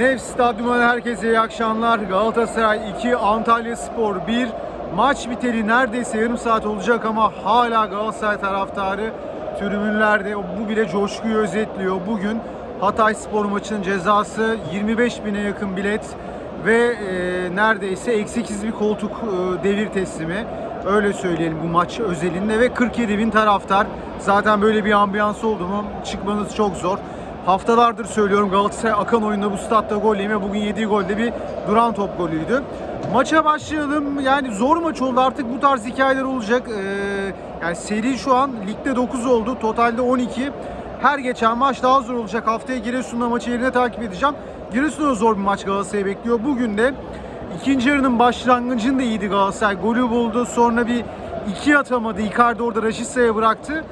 Nef Stadyumu'ndan herkese iyi akşamlar. Galatasaray 2, Antalya Spor 1. Maç biteli neredeyse yarım saat olacak ama hala Galatasaray taraftarı tribünlerde. Bu bile coşkuyu özetliyor. Bugün Hatay Spor maçının cezası 25 bine yakın bilet ve e, neredeyse eksiksiz bir koltuk e, devir teslimi. Öyle söyleyelim bu maç özelinde ve 47 bin taraftar. Zaten böyle bir ambiyans oldu mu çıkmanız çok zor. Haftalardır söylüyorum Galatasaray akan oyunda bu statta gol yeme bugün yediği golde bir duran top golüydü. Maça başlayalım. Yani zor maç oldu artık bu tarz hikayeler olacak. Ee, yani seri şu an ligde 9 oldu. Totalde 12. Her geçen maç daha zor olacak. Haftaya Giresun'da maçı yerine takip edeceğim. Giresun'da zor bir maç Galatasaray'ı bekliyor. Bugün de ikinci yarının başlangıcında iyiydi Galatasaray. Golü buldu. Sonra bir iki atamadı. Icardi orada Raşitsa'ya bıraktı.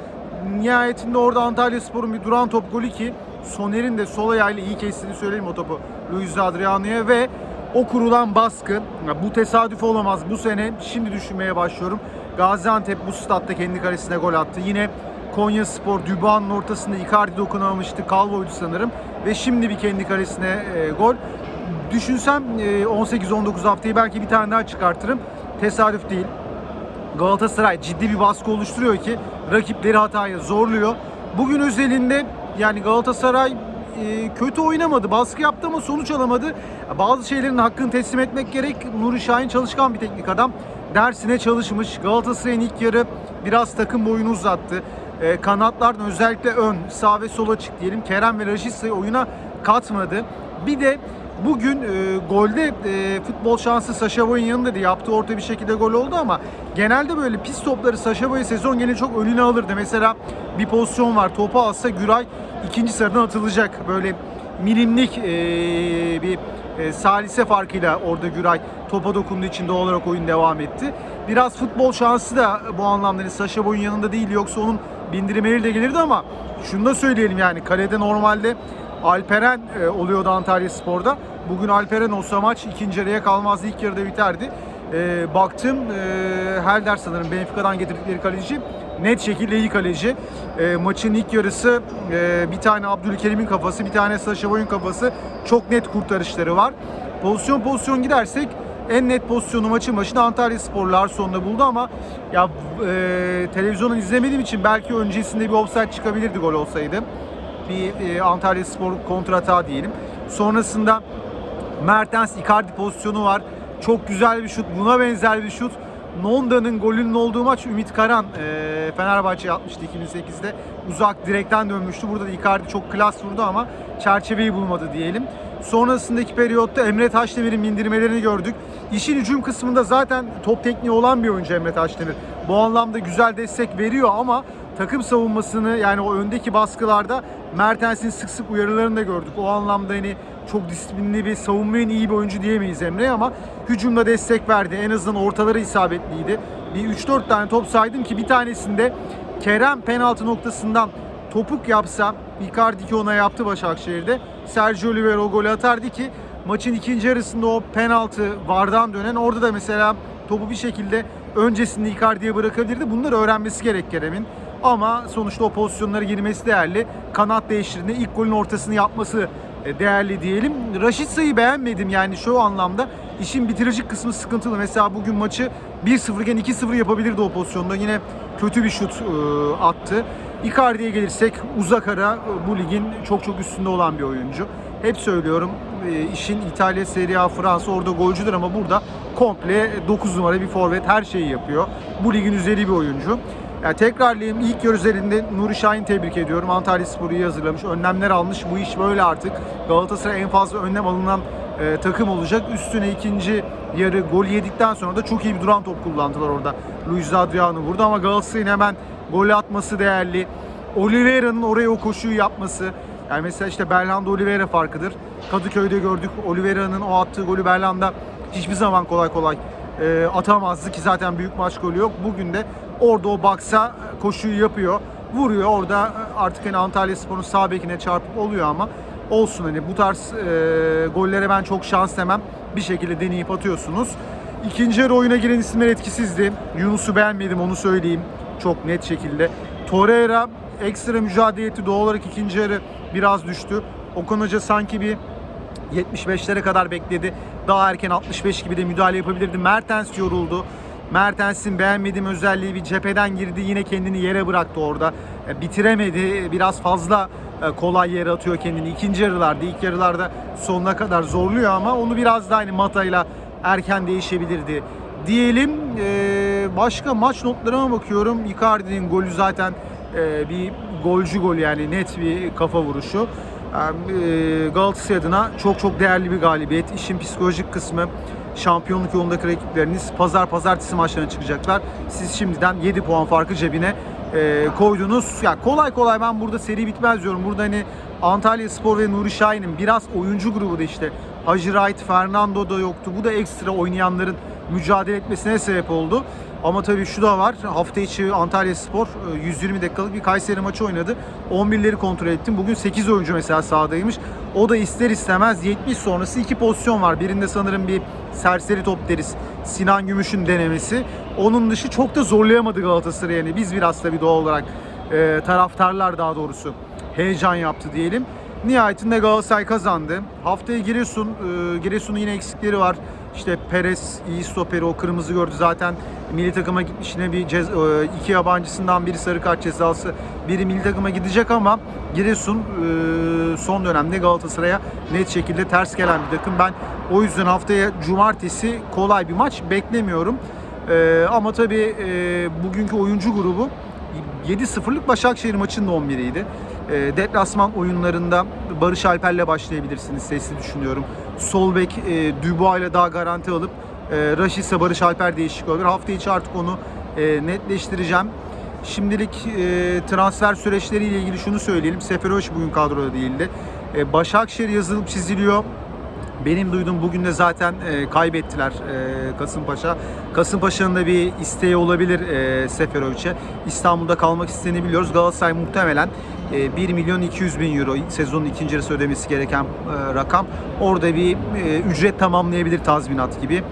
Nihayetinde orada Antalya Spor'un bir duran top golü ki Soner'in de sol ayağıyla iyi kestiğini söyleyeyim o topu Luis Adriano'ya ve o kurulan baskı bu tesadüf olamaz. Bu sene şimdi düşünmeye başlıyorum. Gaziantep bu statta kendi kalesine gol attı. Yine Konya Spor Düban'ın ortasında Icardi dokunamamıştı. Calvo'ydu sanırım. Ve şimdi bir kendi kalesine e, gol. Düşünsem e, 18-19 haftayı belki bir tane daha çıkartırım. Tesadüf değil. Galatasaray ciddi bir baskı oluşturuyor ki rakipleri hataya zorluyor. Bugün özelinde yani Galatasaray e, kötü oynamadı, baskı yaptı ama sonuç alamadı. Bazı şeylerin hakkını teslim etmek gerek. Nuri Şahin çalışkan bir teknik adam. Dersine çalışmış. Galatasaray'ın ilk yarı biraz takım boyunu uzattı. E, kanatlardan özellikle ön, sağ ve sola çık diyelim. Kerem ve Raşitsa'yı oyuna katmadı. Bir de Bugün e, golde e, futbol şansı Saşa Boy'un yanında da yaptığı orta bir şekilde gol oldu ama genelde böyle pis topları Saşa Boy sezon gene çok önüne alırdı. Mesela bir pozisyon var topu alsa Güray ikinci sıradan atılacak. Böyle milimlik e, bir e, salise farkıyla orada Güray topa dokunduğu için doğal olarak oyun devam etti. Biraz futbol şansı da bu anlamda hani Saşa Boy'un yanında değil yoksa onun bindirmeleri de gelirdi ama şunu da söyleyelim yani kalede normalde Alperen e, oluyordu Antalya Spor'da. Bugün Alperen olsa maç ikinci yarıya kalmazdı. ilk yarıda biterdi. E, baktım e, Helder sanırım Benfica'dan getirdikleri kaleci. Net şekilde iyi kaleci. E, maçın ilk yarısı e, bir tane Abdülkerim'in kafası, bir tane Saşa Boy'un kafası. Çok net kurtarışları var. Pozisyon pozisyon gidersek en net pozisyonu maçın başında Antalya Spor Larson'da buldu ama ya e, televizyonu izlemediğim için belki öncesinde bir offside çıkabilirdi gol olsaydı bir e, Antalya Spor kontratağı diyelim. Sonrasında Mertens Icardi pozisyonu var. Çok güzel bir şut. Buna benzer bir şut. Nonda'nın golünün olduğu maç Ümit Karan e, Fenerbahçe'ye atmıştı 2008'de. Uzak direkten dönmüştü. Burada da Icardi çok klas vurdu ama çerçeveyi bulmadı diyelim. Sonrasındaki periyotta Emre Taşdemir'in bindirmelerini gördük. İşin hücum kısmında zaten top tekniği olan bir oyuncu Emre Taşdemir. Bu anlamda güzel destek veriyor ama takım savunmasını yani o öndeki baskılarda Mertens'in sık sık uyarılarını da gördük. O anlamda hani çok disiplinli bir savunmaya iyi bir oyuncu diyemeyiz Emre ama hücumda destek verdi. En azından ortaları isabetliydi. Bir 3-4 tane top saydım ki bir tanesinde Kerem penaltı noktasından topuk yapsa Icardi ki ona yaptı Başakşehir'de. Sergio Oliveira o golü atardı ki maçın ikinci yarısında o penaltı vardan dönen orada da mesela topu bir şekilde öncesinde Icardi'ye bırakabilirdi. Bunları öğrenmesi gerek Kerem'in. Ama sonuçta o pozisyonlara girmesi değerli. Kanat değiştirdiğinde ilk golün ortasını yapması e, değerli diyelim. Raşitsa'yı beğenmedim yani şu anlamda. işin bitirici kısmı sıkıntılı. Mesela bugün maçı 1-0 iken 2-0 yapabilirdi o pozisyonda. Yine kötü bir şut e, attı. Icardi'ye gelirsek uzak ara e, bu ligin çok çok üstünde olan bir oyuncu. Hep söylüyorum işin İtalya, Serie A, Fransa orada golcüdür ama burada komple 9 numara bir forvet her şeyi yapıyor. Bu ligin üzeri bir oyuncu. Yani tekrarlayayım ilk yarı üzerinde Nuri Şahin tebrik ediyorum. Antalya Spor'u iyi hazırlamış. Önlemler almış. Bu iş böyle artık. Galatasaray en fazla önlem alınan e, takım olacak. Üstüne ikinci yarı gol yedikten sonra da çok iyi bir duran top kullandılar orada. Luis Adriano vurdu ama Galatasaray'ın hemen gol atması değerli. Oliveira'nın oraya o koşuyu yapması. Yani mesela işte Berlanda Oliveira farkıdır. Kadıköy'de gördük Oliveira'nın o attığı golü Berlanda hiçbir zaman kolay kolay e, atamazdı ki zaten büyük maç golü yok. Bugün de orada o baksa koşuyu yapıyor. Vuruyor orada artık hani Antalya Spor'un sağ bekine çarpıp oluyor ama olsun hani bu tarz e, gollere ben çok şans demem. Bir şekilde deneyip atıyorsunuz. İkinci yarı oyuna giren isimler etkisizdi. Yunus'u beğenmedim onu söyleyeyim. Çok net şekilde. Torreira ekstra mücadele etti. Doğal olarak ikinci yarı biraz düştü. Okan Hoca sanki bir 75'lere kadar bekledi. Daha erken 65 gibi de müdahale yapabilirdi. Mertens yoruldu. Mertens'in beğenmediğim özelliği bir cepheden girdi. Yine kendini yere bıraktı orada. E, Bitiremedi. Biraz fazla e, kolay yere atıyor kendini. İkinci yarılarda, ilk yarılarda sonuna kadar zorluyor ama onu biraz daha hani Mata'yla erken değişebilirdi diyelim. E, başka maç notlarıma bakıyorum. Icardi'nin golü zaten e, bir golcü gol yani net bir kafa vuruşu. E, Galatasaray adına çok çok değerli bir galibiyet. İşin psikolojik kısmı şampiyonluk yolundaki rakipleriniz pazar pazartesi maçlarına çıkacaklar. Siz şimdiden 7 puan farkı cebine e, koydunuz. Ya kolay kolay ben burada seri bitmez diyorum. Burada hani Antalya Spor ve Nuri Şahin'in biraz oyuncu grubu da işte Hacı Wright, Fernando da yoktu. Bu da ekstra oynayanların mücadele etmesine sebep oldu. Ama tabii şu da var. Hafta içi Antalya Spor e, 120 dakikalık bir Kayseri maçı oynadı. 11'leri kontrol ettim. Bugün 8 oyuncu mesela sahadaymış. O da ister istemez 70 sonrası iki pozisyon var. Birinde sanırım bir serseri top deriz. Sinan Gümüş'ün denemesi. Onun dışı çok da zorlayamadı Galatasaray yani. Biz biraz tabii doğal olarak e, taraftarlar daha doğrusu heyecan yaptı diyelim. Nihayetinde Galatasaray kazandı. Haftaya Giresun, e, Giresun'un yine eksikleri var. İşte Perez iyi stoperi o kırmızı gördü zaten milli takıma gitmiş yine bir cez- e, iki yabancısından biri sarı kart cezası biri milli takıma gidecek ama Giresun e, son dönemde Galatasaray'a net şekilde ters gelen bir takım. Ben o yüzden haftaya cumartesi kolay bir maç beklemiyorum. E, ama tabii bugünkü oyuncu grubu 7-0'lık Başakşehir maçının da 11'iydi. E, deplasman oyunlarında Barış Alper'le başlayabilirsiniz sesli düşünüyorum. Sol bek e, Dubois ile daha garanti alıp e, Raşit ise Barış Alper değişik olur. Hafta içi artık onu e, netleştireceğim. Şimdilik e, transfer süreçleriyle ilgili şunu söyleyelim. Seferovic bugün kadroda değildi. E, Başakşehir yazılıp çiziliyor. Benim duyduğum bugün de zaten e, kaybettiler e, Kasımpaşa. Kasımpaşa'nın da bir isteği olabilir e, Seferovic'e. İstanbul'da kalmak istediğini biliyoruz. Galatasaray muhtemelen e, 1 milyon 200 bin euro sezonun ikinci yarısı ödemesi gereken e, rakam. Orada bir e, ücret tamamlayabilir tazminat gibi.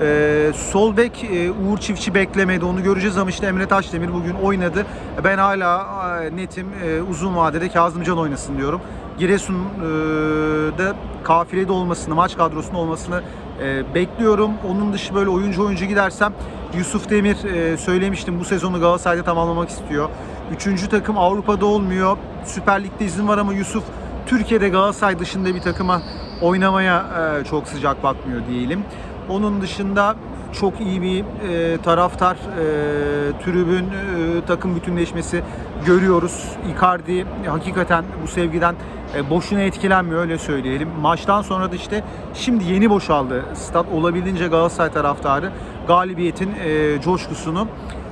E, sol bek e, Uğur Çiftçi beklemedi. Onu göreceğiz ama işte Emre Taşdemir bugün oynadı. Ben hala e, netim e, uzun vadede Kazımcan oynasın diyorum. Giresun'da kafilede olmasını, maç kadrosunda olmasını e, bekliyorum. Onun dışı böyle oyuncu oyuncu gidersem Yusuf Demir e, söylemiştim bu sezonu Galatasaray'da tamamlamak istiyor. Üçüncü takım Avrupa'da olmuyor. Süper Lig'de izin var ama Yusuf Türkiye'de Galatasaray dışında bir takıma oynamaya e, çok sıcak bakmıyor diyelim. Onun dışında çok iyi bir e, taraftar e, tribün e, takım bütünleşmesi görüyoruz. Icardi hakikaten bu sevgiden e, boşuna etkilenmiyor öyle söyleyelim. Maçtan sonra da işte şimdi yeni boşaldı stat olabildiğince Galatasaray taraftarı galibiyetin e, coşkusunu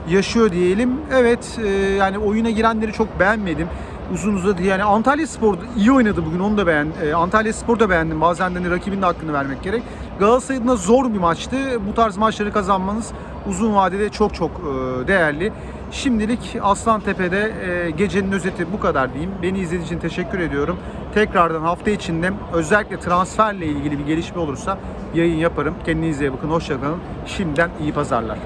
yaşıyor diyelim. Evet e, yani oyuna girenleri çok beğenmedim. Uzun uzadı yani Antalya Spor iyi oynadı bugün onu da beğen. e, Antalya Spor da beğendim. Bazen de hani rakibin de hakkını vermek gerek. Galatasaray adına zor bir maçtı. Bu tarz maçları kazanmanız uzun vadede çok çok e, değerli. Şimdilik Aslan Tepe'de e, gecenin özeti bu kadar diyeyim. Beni izlediğiniz için teşekkür ediyorum. Tekrardan hafta içinde özellikle transferle ilgili bir gelişme olursa yayın yaparım. Kendinize iyi bakın. Hoşçakalın. Şimdiden iyi pazarlar.